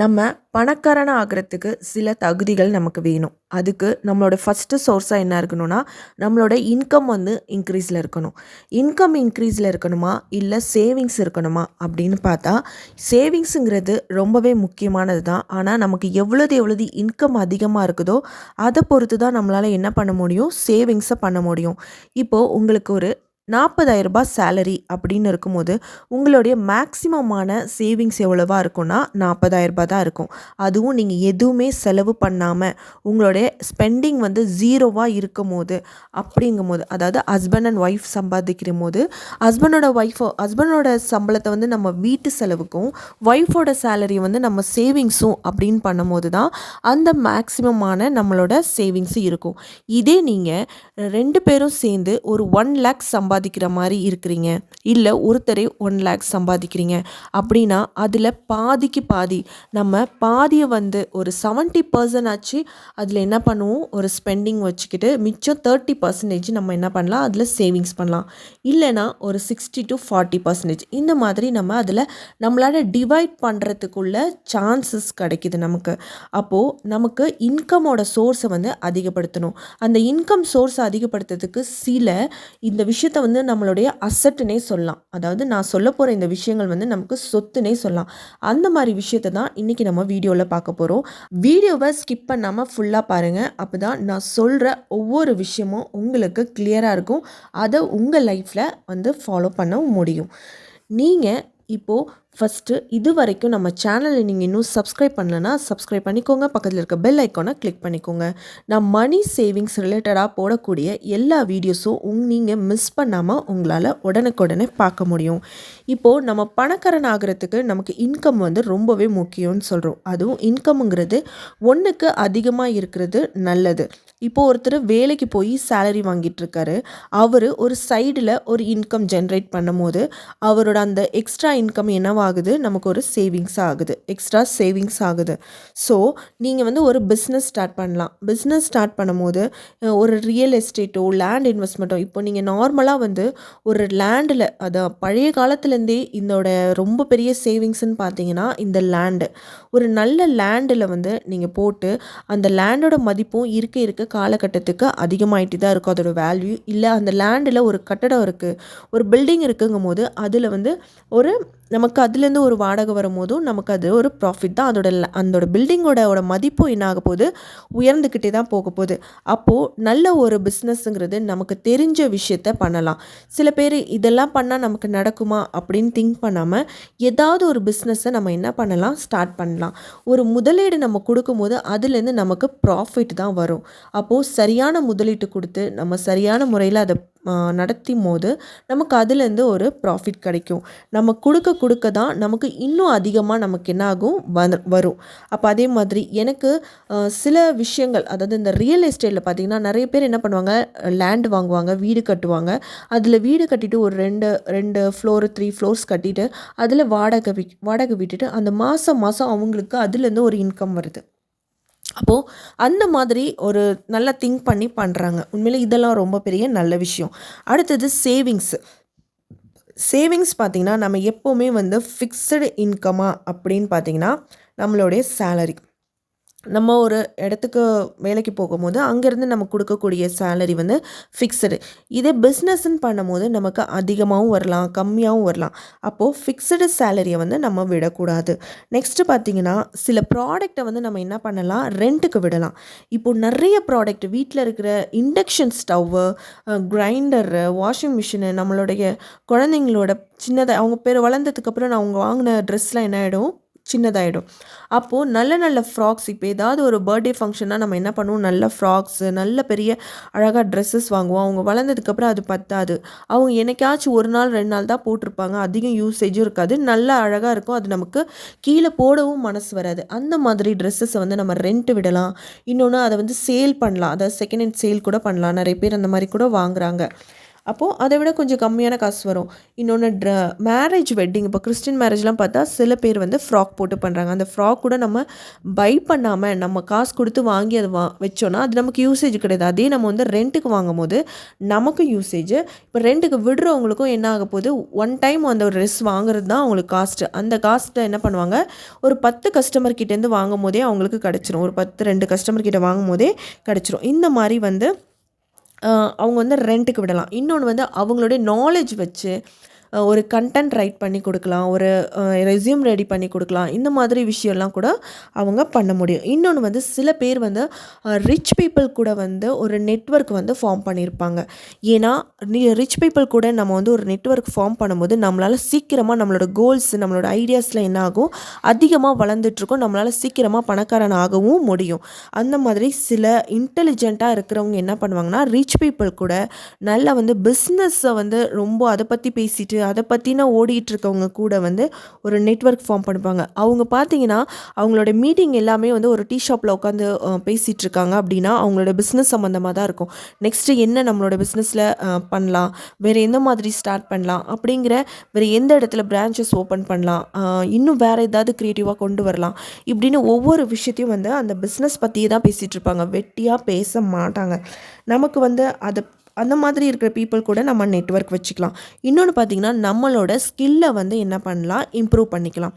நம்ம பணக்காரனாக ஆகிறதுக்கு சில தகுதிகள் நமக்கு வேணும். அதுக்கு நம்மளோட ஃபஸ்ட்டு சோர்ஸாக என்ன இருக்கணும்னா நம்மளோட இன்கம் வந்து இன்க்ரீஸில் இருக்கணும். இன்கம் இன்க்ரீஸில் இருக்கணுமா? இல்லை சேவிங்ஸ் இருக்கணுமா? அப்படின்னு பார்த்தா சேவிங்ஸுங்கிறது ரொம்பவே முக்கியமானது தான் ஆனால் நமக்கு எவ்வளோது எவ்வளோது இன்கம் அதிகமாக இருக்குதோ அதை பொறுத்து தான் நம்மளால் என்ன பண்ண முடியும்? சேவிங்ஸை பண்ண முடியும். இப்போது உங்களுக்கு ஒரு நாற்பதாயிரரூபா சேலரி அப்படின்னு இருக்கும்போது உங்களுடைய மேக்ஸிமமான சேவிங்ஸ் எவ்வளவா இருக்கும்னா நாற்பதாயிரரூபா தான் இருக்கும். அதுவும் நீங்கள் எதுவுமே செலவு பண்ணாமல் உங்களுடைய ஸ்பெண்டிங் வந்து ஜீரோவாக இருக்கும் போது அப்படிங்கும் போது அதாவது ஹஸ்பண்ட் அண்ட் ஒய்ஃப் சம்பாதிக்கிற போது ஹஸ்பண்டோட ஒய்ஃபோ ஹஸ்பண்டோட சம்பளத்தை வந்து நம்ம வீட்டு செலவுக்கும் ஒய்ஃபோட சேலரி வந்து நம்ம சேவிங்ஸும் அப்படின்னு பண்ணும்போது தான் அந்த மேக்ஸிமமான நம்மளோட சேவிங்ஸும் இருக்கும். இதே நீங்கள் ரெண்டு பேரும் சேர்ந்து ஒரு ஒன் லேக் சம்பா சம்பாதிக்கிற மாதிரி இருக்கிறீங்க. இல்லை ஒருத்தரே ஒன் லேக்ஸ் சம்பாதிக்கிறீங்க. அப்படின்னா அதில் பாதிக்கு பாதி நம்ம பாதியை வந்து ஒரு செவன்ட்டி பர்சன்ட் ஆச்சு அதில் என்ன பண்ணுவோம்? ஒரு ஸ்பெண்டிங் வச்சுக்கிட்டு மிச்சம் தேர்ட்டி பர்சன்டேஜ் நம்ம என்ன பண்ணலாம்? அதில் சேவிங்ஸ் பண்ணலாம். இல்லைனா ஒரு சிக்ஸ்டி டு ஃபார்ட்டி பர்சன்டேஜ் இந்த மாதிரி நம்ம அதில் நம்மளால் டிவைட் பண்ணுறதுக்குள்ள சான்சஸ் கிடைக்கிது நமக்கு. அப்போது நமக்கு இன்கமோட சோர்ஸை வந்து அதிகப்படுத்தணும். அந்த இன்கம் சோர்ஸை அதிகப்படுத்துறதுக்கு சில இந்த விஷயத்த வந்து நம்மளுடைய அசட்டுனே சொல்லலாம். அதாவது நான் சொல்ல போகிற இந்த விஷயங்கள் வந்து நமக்கு சொத்துனே சொல்லலாம். அந்த மாதிரி விஷயத்தை தான் இன்றைக்கி நம்ம வீடியோவில் பார்க்க போகிறோம் வீடியோவை ஸ்கிப் பண்ணாமல் ஃபுல்லாக பாருங்கள் அப்போ தான் நான் சொல்கிற ஒவ்வொரு விஷயமும் உங்களுக்கு கிளியராக இருக்கும். அதை உங்கள் லைஃப்பில் வந்து ஃபாலோ பண்ண முடியும். நீங்கள் இப்போது ஃபஸ்ட்டு இது வரைக்கும் நம்ம சேனலை நீங்கள் இன்னும் சப்ஸ்கிரைப் பண்ணலன்னா சப்ஸ்கிரைப் பண்ணிக்கோங்க. பக்கத்தில் இருக்க பெல் ஐக்கானை கிளிக் பண்ணிக்கோங்க. நான் மணி சேவிங்ஸ் ரிலேட்டடாக போடக்கூடிய எல்லா வீடியோஸும் உங் நீங்கள் மிஸ் பண்ணாமல் உங்களால் உடனுக்குடனே பார்க்க முடியும். இப்போது நம்ம பணக்காரன் ஆகிறதுக்கு நமக்கு இன்கம் வந்து ரொம்பவே முக்கியம்னு சொல்கிறோம் அதுவும் இன்கம்ங்கிறது ஒன்றுக்கு அதிகமாக இருக்கிறது நல்லது. இப்போது ஒருத்தர் வேலைக்கு போய் சேலரி வாங்கிட்டுருக்காரு அவர் ஒரு சைடில் ஒரு இன்கம் ஜென்ரேட் பண்ணும் போது அவரோட அந்த எக்ஸ்ட்ரா இன்கம் என்னவாகுது? நமக்கு ஒரு சேவிங்ஸ் ஆகுது. எக்ஸ்ட்ரா சேவிங்ஸ் ஆகுது. ஸோ நீங்கள் வந்து ஒரு பிஸ்னஸ் ஸ்டார்ட் பண்ணலாம். பிஸ்னஸ் ஸ்டார்ட் பண்ணும்போது ஒரு ரியல் எஸ்டேட்டோ லேண்ட் இன்வெஸ்ட்மெண்ட்டோ இப்போ நீங்கள் நார்மலாக வந்து ஒரு லேண்டில் அதை பழைய காலத்துலேருந்தே இதோட ரொம்ப பெரிய சேவிங்ஸ்ன்னு பார்த்தீங்கன்னா இந்த லேண்டு ஒரு நல்ல லேண்டில் வந்து நீங்கள் போட்டு அந்த லேண்டோட மதிப்பும் இருக்க இருக்க காலகட்டத்துக்கு அதிகமாகிட்டு தான் இருக்கும். அதோட வேல்யூ இல்லை. அந்த லேண்டில் ஒரு கட்டடம் இருக்குது ஒரு பில்டிங் இருக்குங்கும் போது அதில் வந்து ஒரு நமக்கு அதுலேருந்து ஒரு வாடகை வரும்போதும் நமக்கு அது ஒரு ப்ராஃபிட் தான். அதோட அதோட பில்டிங்கோட மதிப்பும் என்ன ஆக போகுது? உயர்ந்துக்கிட்டே தான் போக போகுது. அப்போது நல்ல ஒரு பிஸ்னஸ்ங்கிறது நமக்கு தெரிஞ்ச விஷயத்த பண்ணலாம். சில பேர் இதெல்லாம் பண்ணால் நமக்கு நடக்குமா அப்படின்னு திங்க் பண்ணாமல் ஏதாவது ஒரு பிஸ்னஸை நம்ம என்ன பண்ணலாம்? ஸ்டார்ட் பண்ணலாம். ஒரு முதலீடு நம்ம கொடுக்கும்போது அதுலேருந்து நமக்கு ப்ராஃபிட் தான் வரும். அப்போது சரியான முதலீட்டு கொடுத்து நம்ம சரியான முறையில் அதை நடத்தும் போது நமக்கு அதுலேருந்து ஒரு ப்ராஃபிட் கிடைக்கும். நம்ம கொடுக்க கொடுக்க தான் நமக்கு இன்னும் அதிகமாக நமக்கு என்ன ஆகும்? வரும். அப்போ அதே மாதிரி எனக்கு சில விஷயங்கள் அதாவது இந்த ரியல் எஸ்டேட்டில் பார்த்திங்கன்னா நிறைய பேர் என்ன பண்ணுவாங்க? லேண்ட் வாங்குவாங்க வீடு கட்டுவாங்க. அதில் வீடு கட்டிட்டு ஒரு ரெண்டு ரெண்டு ஃப்ளோர் த்ரீ ஃப்ளோர்ஸ் கட்டிட்டு அதில் வாடகை வி வாடகை விட்டுட்டு அந்த மாதம் மாதம் அவங்களுக்கு அதுலேருந்து ஒரு இன்கம் வருது. அப்போது அந்த மாதிரி ஒரு நல்லா திங்க் பண்ணி பண்ணுறாங்க உண்மையிலே இதெல்லாம் ரொம்ப பெரிய நல்ல விஷயம். அடுத்தது சேவிங்ஸு சேவிங்ஸ் பார்த்திங்கன்னா நம்ம எப்போவுமே வந்து ஃபிக்ஸடு இன்கமாக அப்படின்னு பார்த்திங்கன்னா நம்மளுடைய சேலரி நம்ம ஒரு இடத்துக்கு வேலைக்கு போகும்போது அங்கேருந்து நம்ம கொடுக்கக்கூடிய சேலரி வந்து ஃபிக்ஸடு இதே பிஸ்னஸ்ன்னு பண்ணும்போது நமக்கு அதிகமாகவும் வரலாம் கம்மியாகவும் வரலாம். அப்போது ஃபிக்ஸடு சேலரியை வந்து நம்ம விடக்கூடாது. நெக்ஸ்ட்டு பார்த்திங்கன்னா சில ப்ராடக்டை வந்து நம்ம என்ன பண்ணலாம்? ரெண்ட்டுக்கு விடலாம். இப்போது நிறைய ப்ராடக்ட் வீட்டில் இருக்கிற induction stove grinder washing machine நம்மளுடைய குழந்தைங்களோட சின்னதாக அவங்க பேர் வளர்ந்ததுக்கப்புறம் நான் அவங்க வாங்கின ட்ரெஸ்லாம் என்ன ஆகிடும் சின்னதாகிடும் அப்போது நல்ல நல்ல ஃப்ராக்ஸ் இப்போ ஏதாவது ஒரு பர்த்டே ஃபங்க்ஷனாக நம்ம என்ன பண்ணுவோம்? நல்ல ஃப்ராக்ஸு நல்ல பெரிய அழகாக ட்ரெஸ்ஸஸ் வாங்குவோம். அவங்க வளர்ந்ததுக்கப்புறம் அது பத்தாது. அவங்க என்னைக்காச்சும் ஒரு நாள் ரெண்டு நாள் தான் போட்டிருப்பாங்க. அதிகம் யூசேஜும் இருக்காது. நல்லா அழகாக இருக்கும். அது நமக்கு கீழே போடவும் மனசு வராது. அந்த மாதிரி ட்ரெஸ்ஸஸை வந்து நம்ம ரெண்ட்டு விடலாம். இன்னொன்று அதை வந்து சேல் பண்ணலாம். அதாவது செகண்ட் ஹேண்ட் சேல் கூட பண்ணலாம். நிறைய பேர் அந்த மாதிரி கூட வாங்குறாங்க. அப்போது அதை விட கொஞ்சம் கம்மியான காசு வரும். இன்னொன்று ட்ர மேரேஜ் வெட்டிங் இப்போ கிறிஸ்டின் மேரேஜ்லாம் பார்த்தா சில பேர் வந்து ஃப்ராக் போட்டு பண்ணுறாங்க அந்த ஃப்ராக் கூட நம்ம பை பண்ணாமல் நம்ம காசு கொடுத்து வாங்கி அதை வா வச்சோன்னா அது நமக்கு யூசேஜ் கிடையாது. அதே நம்ம வந்து ரெண்ட்டுக்கு வாங்கும் போது நமக்கும் யூசேஜ் இப்போ ரெண்ட்டுக்கு விடுறவங்களுக்கும் என்ன ஆக போகுது? ஒன் டைம் அந்த ஒரு ட்ரெஸ் வாங்குறது தான் அவங்களுக்கு காஸ்ட்டு அந்த காஸ்ட்டை என்ன பண்ணுவாங்க? ஒரு பத்து கஸ்டமர் கிட்டேருந்து வாங்கும் போதே அவங்களுக்கு கிடச்சிரும். ஒரு பத்து ரெண்டு கஸ்டமர் கிட்ட வாங்கும் போதே கிடச்சிரும். இந்த மாதிரி வந்து அவங்க வந்து ரெண்ட்டுக்கு விடலாம். இன்னொன்று வந்து அவங்களுடைய நாலேஜ் வச்சு ஒரு கண்டென்ட் ரைட் பண்ணி கொடுக்கலாம் ஒரு ரெஸ்யூம் ரெடி பண்ணி கொடுக்கலாம். இந்த மாதிரி விஷயம்லாம் கூட அவங்க பண்ண முடியும். இன்னொன்று வந்து சில பேர் வந்து ரிச் பீப்புள் கூட வந்து ஒரு நெட்வொர்க் வந்து ஃபார்ம் பண்ணியிருப்பாங்க. ஏன்னா ரிச் பீப்புள் கூட நம்ம வந்து ஒரு நெட்வொர்க் ஃபார்ம் பண்ணும்போது நம்மளால் சீக்கிரமாக நம்மளோட கோல்ஸ் நம்மளோட ஐடியாஸில் என்ன ஆகும்? அதிகமாக வளர்ந்துட்டுருக்கோம். நம்மளால் சீக்கிரமாக பணக்காரன் ஆகவும் முடியும். அந்த மாதிரி சில இன்டெலிஜென்ட்டாக இருக்கிறவங்க என்ன பண்ணுவாங்கன்னா ரிச் பீப்புள் கூட நல்லா வந்து பிஸ்னஸை வந்து ரொம்ப அதை பற்றி பேசிட்டு அதை பற்றின ஓடிட்டுருக்கவங்க கூட வந்து ஒரு நெட்வொர்க் ஃபார்ம் பண்ணுவாங்க. அவங்க பார்த்தீங்கன்னா அவங்களோட மீட்டிங் எல்லாமே வந்து ஒரு டீ ஷாப்பில் உட்காந்து பேசிகிட்டு இருக்காங்க அப்படின்னா அவங்களோட பிஸ்னஸ் சம்மந்தமாக தான் இருக்கும். நெக்ஸ்ட்டு என்ன நம்மளோட பிஸ்னஸில் பண்ணலாம்? வேறு எந்த மாதிரி ஸ்டார்ட் பண்ணலாம்? அப்படிங்கிற வேறு எந்த இடத்துல பிரான்ச்சஸ் ஓப்பன் பண்ணலாம்? இன்னும் வேறு ஏதாவது க்ரியேட்டிவாக கொண்டு வரலாம்? இப்படின்னு ஒவ்வொரு விஷயத்தையும் வந்து அந்த பிஸ்னஸ் பற்றியே தான் பேசிகிட்டு இருப்பாங்க வெட்டியாக பேச மாட்டாங்க. நமக்கு வந்து அதை அந்த மாதிரி இருக்கிற பீப்புள் கூட நம்ம நெட்வொர்க் வச்சுக்கலாம். இன்னொன்று பார்த்திங்கன்னா நம்மளோட ஸ்கில்லை வந்து என்ன பண்ணலாம்? இம்ப்ரூவ் பண்ணிக்கலாம்.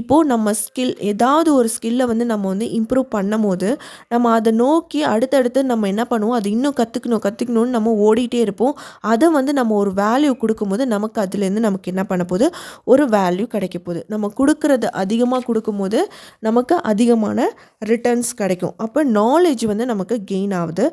இப்போது நம்ம ஸ்கில் ஏதாவது ஒரு ஸ்கில்லை வந்து நம்ம வந்து இம்ப்ரூவ் பண்ணும் போது நம்ம அதை நோக்கி அடுத்தடுத்து நம்ம என்ன பண்ணுவோம்? அது இன்னும் கற்றுக்கணும் கற்றுக்கணும்னு நம்ம ஓடிட்டே இருப்போம். அதை வந்து நம்ம ஒரு வேல்யூ கொடுக்கும்போது நமக்கு அதுலேருந்து நமக்கு என்ன பண்ண போகுது? ஒரு வேல்யூ கிடைக்க போகுது. நம்ம கொடுக்கறது அதிகமாக கொடுக்கும்போது நமக்கு அதிகமான ரிட்டர்ன்ஸ் கிடைக்கும். அப்போ நாலேஜ் வந்து நமக்கு கெயின் ஆகுது.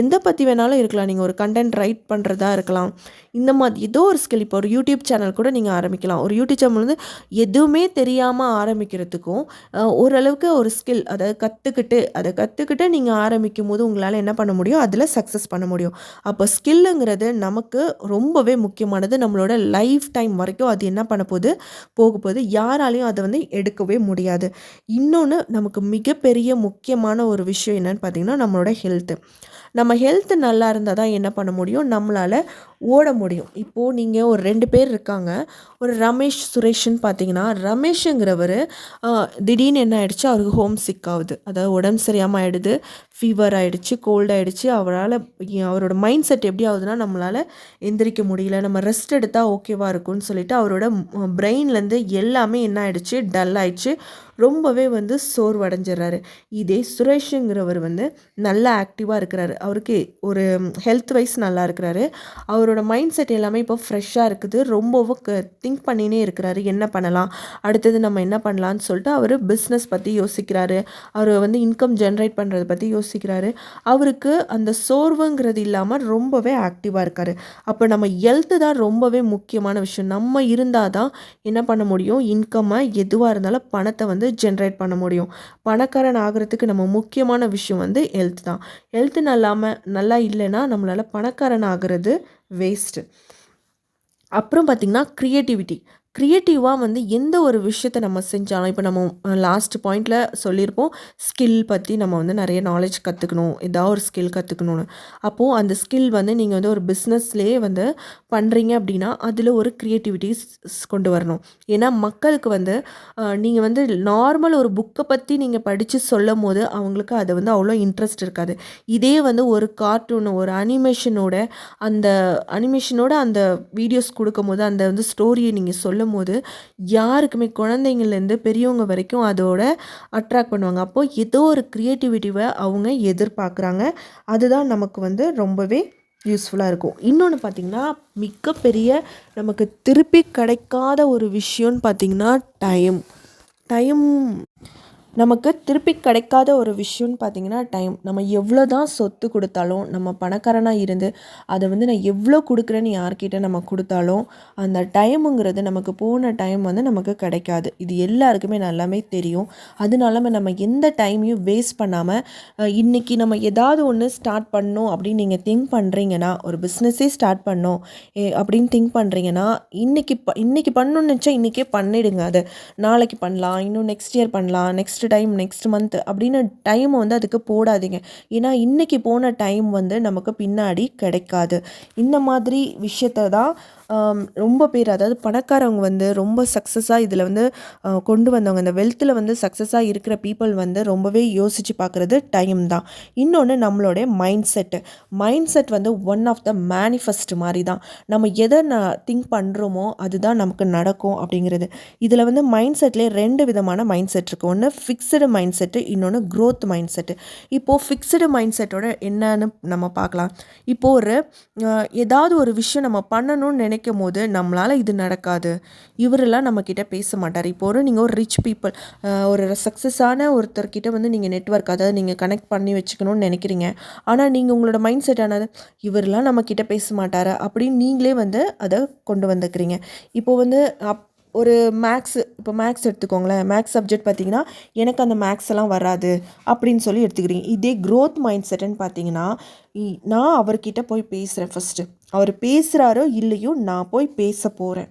எந்த பற்றி வேணாலும் இருக்கலாம். நீங்கள் ஒரு கண்டென்ட் ரைட் பண்ணுறதா இருக்கலாம். இந்த மாதிரி ஏதோ ஒரு ஸ்கில் இப்போ ஒரு யூடியூப் சேனல் கூட நீங்கள் ஆரம்பிக்கலாம். ஒரு யூடியூப் சேனல் வந்து எதுவுமே தெரியாமல் ஆரம்பிக்கிறதுக்கும் ஓரளவுக்கு ஒரு ஸ்கில் அதை கற்றுக்கிட்டு அதை கற்றுக்கிட்டு நீங்கள் ஆரம்பிக்கும் போது உங்களால் என்ன பண்ண முடியும்? அதில் சக்ஸஸ் பண்ண முடியும். அப்போ ஸ்கில்லுங்கிறது நமக்கு ரொம்பவே முக்கியமானது. நம்மளோட லைஃப் டைம் வரைக்கும் அது என்ன பண்ண போகுது? போக போகுது. யாராலையும் அதை வந்து எடுக்கவே முடியாது. இன்னொன்று நமக்கு மிகப்பெரிய முக்கியமான ஒரு விஷயம் என்னன்னு பார்த்தீங்கன்னா நம்மளோட ஹெல்த்து நம்ம ஹெல்த் நல்லா இருந்தால் தான் என்ன பண்ண முடியும்? நம்மளால் ஓட முடியும் இப்போது நீங்கள் ஒரு ரெண்டு பேர் இருக்காங்க. ஒரு ரமேஷ் சுரேஷ்னு பார்த்தீங்கன்னா ரமேஷுங்கிறவர் திடீர்னு என்ன ஆகிடுச்சு அவருக்கு ஹோம் சிக் ஆகுது. அதாவது உடம்பு சரியாமல் ஆகிடுது ஃபீவர் ஆகிடுச்சு கோல்ட் ஆகிடுச்சு அவரால் அவரோட மைண்ட் செட் எப்படி ஆகுதுன்னா நம்மளால் எந்திரிக்க முடியல. நம்ம ரெஸ்ட் எடுத்தால் ஓகேவாக இருக்கும்னு சொல்லிட்டு அவரோட பிரெயின்லேருந்து எல்லாமே என்ன ஆகிடுச்சு டல் ஆகிடுச்சு ரொம்பவே வந்து சோர்வடைஞ்சிடுறாரு. இதே சுரேஷுங்கிறவர் வந்து நல்லா ஆக்டிவாக இருக்கிறாரு. அவருக்கு ஒரு ஹெல்த் வைஸ் நல்லா இருக்கிறாரு. அவர் அவரோட மைண்ட் செட் எல்லாமே இப்போ ஃப்ரெஷ்ஷாக இருக்குது. ரொம்பவும் திங்க் பண்ணினே இருக்கிறாரு. என்ன பண்ணலாம்? அடுத்தது நம்ம என்ன பண்ணலான்னு சொல்லிட்டு அவர் பிஸ்னஸ் பற்றி யோசிக்கிறாரு. அவர் வந்து இன்கம் ஜென்ரேட் பண்ணுறத பற்றி யோசிக்கிறாரு. அவருக்கு அந்த சோர்வுங்கிறது இல்லாமல் ரொம்பவே ஆக்டிவாக இருக்கார். அப்போ நம்ம ஹெல்த்து தான் ரொம்பவே முக்கியமான விஷயம். நம்ம இருந்தால் தான் என்ன பண்ண முடியும்? இன்கம்மை எதுவாக இருந்தாலும் பணத்தை வந்து ஜென்ரேட் பண்ண முடியும். பணக்காரன் ஆகிறதுக்கு நம்ம முக்கியமான விஷயம் வந்து ஹெல்த் தான். ஹெல்த் நல்லாமல் நல்லா இல்லைன்னா நம்மளால் பணக்காரன் ஆகிறது வேஸ்ட்டு அப்புறம் பார்த்திங்கன்னா க்ரியேட்டிவிட்டி க்ரியேட்டிவாக வந்து எந்த ஒரு விஷயத்தை நம்ம செஞ்சாலும் இப்போ நம்ம லாஸ்ட் பாயிண்டில் சொல்லியிருப்போம் ஸ்கில் பற்றி நம்ம வந்து நிறைய நாலேஜ் கற்றுக்கணும் ஏதாவது ஒரு ஸ்கில் கற்றுக்கணும்னு அப்போது அந்த ஸ்கில் வந்து நீங்கள் வந்து ஒரு பிஸ்னஸ்லேயே வந்து பண்ணுறீங்க அப்படின்னா அதில் ஒரு க்ரியேட்டிவிட்டிஸ் கொண்டு வரணும். ஏன்னா மக்களுக்கு வந்து நீங்கள் வந்து நார்மல் ஒரு புக்கை பற்றி நீங்கள் படித்து சொல்லும் போது அவங்களுக்கு அது வந்து அவ்வளோ இன்ட்ரெஸ்ட் இருக்காது. இதே வந்து ஒரு கார்ட்டூன் ஒரு அனிமேஷனோட அந்த அனிமேஷனோட அந்த வீடியோஸ் கொடுக்கும்போது அந்த வந்து ஸ்டோரியை நீங்கள் சொல்ல சொல்லும் போது யாருக்குமே குழந்தைங்கள்லேருந்து பெரியவங்க வரைக்கும் அதோட அட்ராக்ட் பண்ணுவாங்க. அப்போது ஏதோ ஒரு க்ரியேட்டிவிட்டிவை அவங்க எதிர்பார்க்குறாங்க. அதுதான் நமக்கு வந்து ரொம்பவே யூஸ்ஃபுல்லாக இருக்கும். இன்னொன்று பார்த்திங்கன்னா மிகப்பெரிய நமக்கு திருப்பி கிடைக்காத ஒரு விஷயம்னு பார்த்திங்கன்னா டைம் டைம் நமக்கு திருப்பி கிடைக்காத ஒரு விஷயம்னு பார்த்திங்கன்னா டைம் நம்ம எவ்வளோ தான் சொத்து கொடுத்தாலும் நம்ம பணக்காரனாக இருந்து அதை வந்து நான் எவ்வளோ கொடுக்குறேன்னு யார்கிட்ட நம்ம கொடுத்தாலும் அந்த டைமுங்கிறது நமக்கு போன டைம் வந்து நமக்கு கிடைக்காது. இது எல்லாருக்குமே நல்லாமே தெரியும். அதனால நம்ம எந்த டைமையும் வேஸ்ட் பண்ணாமல் இன்றைக்கி நம்ம ஏதாவது ஒன்று ஸ்டார்ட் பண்ணணும் அப்படின்னு நீங்கள் திங்க் பண்ணுறீங்கன்னா ஒரு பிஸ்னஸே ஸ்டார்ட் பண்ணோம் ஏ அப்படின்னு திங்க் பண்ணுறீங்கன்னா இன்றைக்கி ப இன்றைக்கி பண்ணணும்னு நினச்சா இன்றைக்கே பண்ணிடுங்க. அதை நாளைக்கு பண்ணலாம் இன்னும் நெக்ஸ்ட் இயர் பண்ணலாம் நெக்ஸ்ட் டைம் நெக்ஸ்ட் மந்த் அப்படின்னு டைம் வந்து அதுக்கு போடாதீங்க. ஏன்னா இன்றைக்கி போன டைம் வந்து நமக்கு பின்னாடி கிடைக்காது. இந்த மாதிரி விஷயத்த தான் ரொம்ப பேர் அதாவது பணக்காரவங்க வந்து ரொம்ப சக்ஸஸாக இதில் வந்து கொண்டு வந்தவங்க. இந்த வெல்த்தில் வந்து சக்ஸஸாக இருக்கிற பீப்புள் வந்து ரொம்பவே யோசித்து பார்க்குறது டைம் தான். இன்னொன்று நம்மளுடைய மைண்ட் செட்டு மைண்ட் செட் வந்து ஒன் ஆஃப் த மேனிஃபெஸ்ட் மாதிரி தான். நம்ம எதை நான் திங்க் பண்ணுறோமோ அதுதான் நமக்கு நடக்கும் அப்படிங்கிறது. இதில் வந்து மைண்ட் செட்லேயே ரெண்டு விதமான மைண்ட் செட் இருக்குது ஒன்று ஃபிக்ஸ்டு மைண்ட் செட்டு இன்னொன்று க்ரோத் மைண்ட் செட்டு இப்போது ஃபிக்ஸ்டு மைண்ட் செட்டோட என்னன்னு நம்ம பார்க்கலாம். இப்போது ஒரு ஏதாவது ஒரு விஷயம் நம்ம பண்ணணும்னு நினைக்கும் போது நம்மளால் இது நடக்காது. இவரெல்லாம் நம்மக்கிட்ட பேச மாட்டார். இப்போ ஒரு நீங்கள் ஒரு ரிச் பீப்புள் ஒரு சக்ஸஸான ஒருத்தர்கிட்ட வந்து நீங்கள் நெட்ஒர்க் அதாவது நீங்கள் கனெக்ட் பண்ணி வச்சுக்கணும்னு நினைக்கிறீங்க. ஆனால் நீங்கள் உங்களோட மைண்ட் செட் ஆனது இவரெல்லாம் நம்மக்கிட்ட பேச மாட்டார் அப்படின்னு நீங்களே வந்து அதை கொண்டு வந்துக்கிறீங்க இப்போ வந்து அப் ஒரு மேக்ஸ் இப்போ மேக்ஸ் எடுத்துக்கோங்களேன். மேக்ஸ் சப்ஜெக்ட் பார்த்தீங்கன்னா எனக்கு அந்த மேக்ஸ் எல்லாம் வராது அப்படின்னு சொல்லி எடுத்துக்கிறீங்க. இதே க்ரோத் மைண்ட் செட்டுன்னு பார்த்தீங்கன்னா இ- நான் அவர்கிட்ட போய் பேசுகிறேன் ஃபஸ்ட்டு அவர் பேசுகிறாரோ இல்லையோ நான் போய் பேச போகிறேன்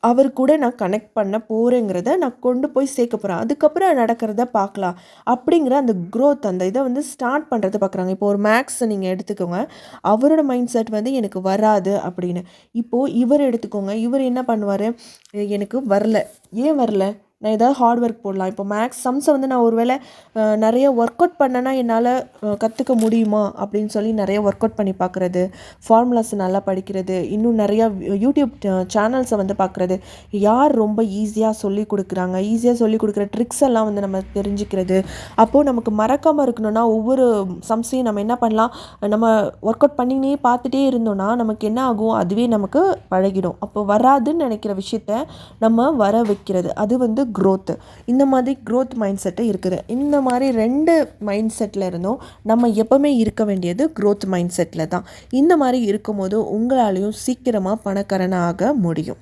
அவர் கூட நான் கனெக்ட் பண்ண போகிறேங்கிறத நான் கொண்டு போய் சேர்க்க போகிறேன் அதுக்கப்புறம் நடக்கிறத பார்க்கலாம். அப்படிங்கிற அந்த க்ரோத் அந்த இதை வந்து ஸ்டார்ட் பண்ணுறத பார்க்குறாங்க. இப்போ ஒரு மேக்ஸை நீங்கள் எடுத்துக்கோங்க. அவரோட மைண்ட் செட் வந்து எனக்கு வராது அப்படின்னு. இப்போது இவர் எடுத்துக்கோங்க. இவர் என்ன பண்ணுவார்? எனக்கு வரல. ஏன் வரல? நான் ஏதாவது ஹார்ட் ஒர்க் போடலாம். இப்போ மேக்ஸ் சம்ஸை வந்து நான் ஒருவேளை வேளை நிறைய ஒர்க் அவுட் பண்ணேன்னா என்னால் கற்றுக்க முடியுமா? அப்படின்னு சொல்லி நிறைய ஒர்க் அவுட் பண்ணி பார்க்குறது ஃபார்முலாஸ் நல்லா படிக்கிறது. இன்னும் நிறையா யூடியூப் சேனல்ஸை வந்து பார்க்குறது யார் ரொம்ப ஈஸியாக சொல்லி கொடுக்குறாங்க? ஈஸியாக சொல்லி கொடுக்குற ட்ரிக்ஸ் எல்லாம் வந்து நம்ம தெரிஞ்சுக்கிறது. அப்போது நமக்கு மறக்காமல் இருக்கணும்னா ஒவ்வொரு சம்ஸையும் நம்ம என்ன பண்ணலாம்? நம்ம ஒர்க் அவுட் பண்ணினே பார்த்துட்டே இருந்தோம்னா நமக்கு என்ன ஆகும்? அதுவே நமக்கு பழகிடும். அப்போ வராதுன்னு நினைக்கிற விஷயத்த நம்ம வர வைக்கிறது. அது வந்து க்ரோத்து இந்த மாதிரி க்ரோத் மைண்ட் செட்டு இருக்குது. இந்த மாதிரி ரெண்டு மைண்ட் செட்டில் இருந்தும் நம்ம எப்போவுமே இருக்க வேண்டியது க்ரோத் மைண்ட் செட்டில் தான். இந்த மாதிரி இருக்கும்போது உங்களாலையும் சீக்கிரமாக பணக்காரனாக முடியும்.